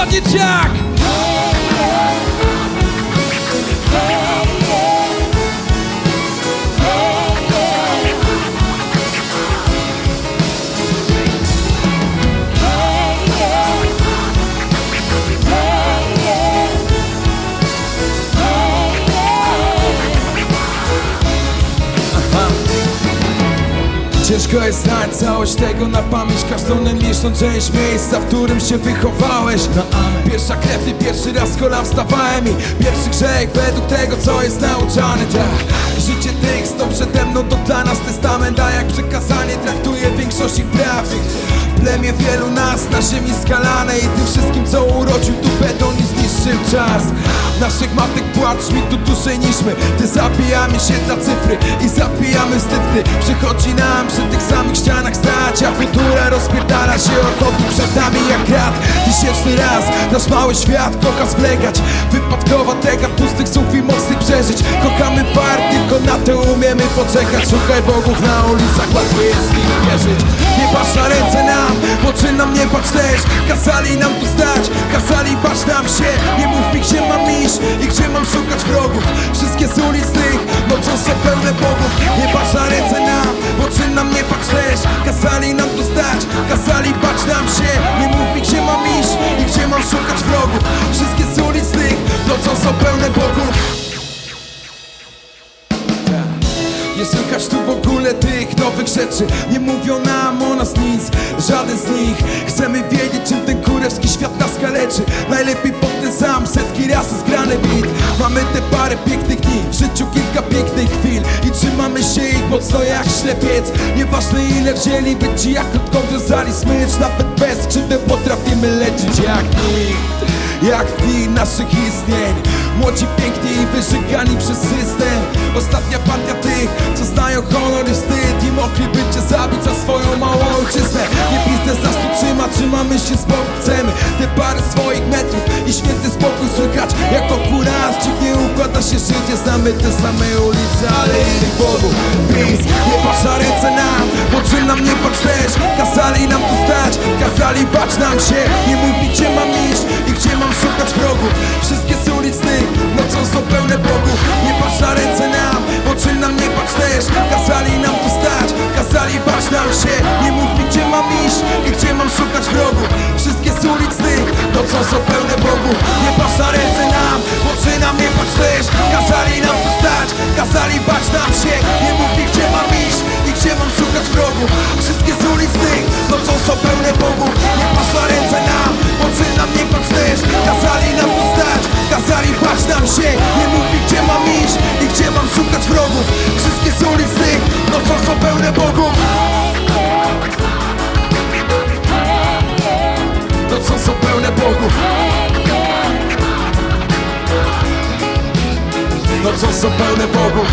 Chodnicak! Ciężko jest znać całość tego na pamięć. Każdą najmniejszą część miejsca, w którym się wychowałeś. No amen Pierwsza krew i pierwszy raz z wstawałem i Pierwszy grzech według tego, co jest nauczany tak. Życie tych, sto przede mną to dla nas testament A jak przekazanie traktuje większość ich praw. Plemię wielu nas na ziemi skalanej I tym wszystkim, co urodził tu beton i zniszczył czas. Naszych matek płacz mi tu dłużej niż my. Ty zabijamy się dla cyfry i zabijamy wstyd Gdy przychodzi nam przy tych samych ścianach stać A futura rozpierdala się ochotnik przed nami jak grat Tysięczny raz nasz mały świat kocha zwlekać Wypadkowa tega pustych słów i mocnych przeżyć na to umiemy poczekać. Szukaj bogów na ulicach, łatwiej jest w wierzyć. Nie patrz na ręce nam, oczy nam nie patrz też. Kazali nam tu stać, kazali patrz nam się. Nie mów mi gdzie mam iść i gdzie mam szukać wrogów. Wszystkie z ulic tych nie słychać tu w ogóle tych nowych rzeczy. Nie mówią nam o nas nic, żaden z nich. Chcemy wiedzieć czym ten kurewski świat nas kaleczy. Najlepiej pod ten sam setki razy zgrany bit. Mamy te parę pięknych dni, w życiu kilka pięknych chwil. I trzymamy się ich mocno jak ślepiec. Nieważne ile wzięliby ci, jak krótko wiązali smycz. Nawet bez skrzydeł potrafimy lecieć jak nikt jak w dni naszych istnień. Młodzi, piękni i wyżygani przez system. Ostatnia partia tych, co znają honor i wstyd I mogliby cię zabić za swoją małą ojczyznę. Nie biznes nas tu trzyma, trzymamy się z boku Chcemy te parę swoich metrów i święty spokój słychać. Jak wokół nas dziwnie układa się życie Znamy te same ulice, ale innych bogów Please, nie patrz na ręce nam, bo czy nam nie patrz też Kazali nam tu stać, kazali patrz nam się. Nie mów mi gdzie mam iść i gdzie mam szukać wrogów Wszystkie z ulic tych nocą są pełne bogów. Nie patrz na ręce nam, bo czy nam nie patrz też Kazali nam tu stać, kazali patrz nam się. Nie mów mi gdzie mam iść i gdzie mam szukać wrogów Wszystkie z ulic tych nocą są pełne bogów. Nie patrz na ręce nam, bo czy nam nie patrz też Kazali nam tu stać, kazali patrz nam się się Nie mów gdzie mam iść i gdzie mam szukać wrogów. Wszystkie z tych nocą są pełne bogów. Nocą są pełne bogów. Nocą są pełne bogów.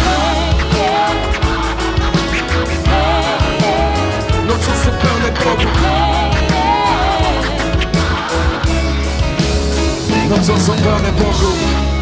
Nocą są pełne bogów. Nocą są pełne bogów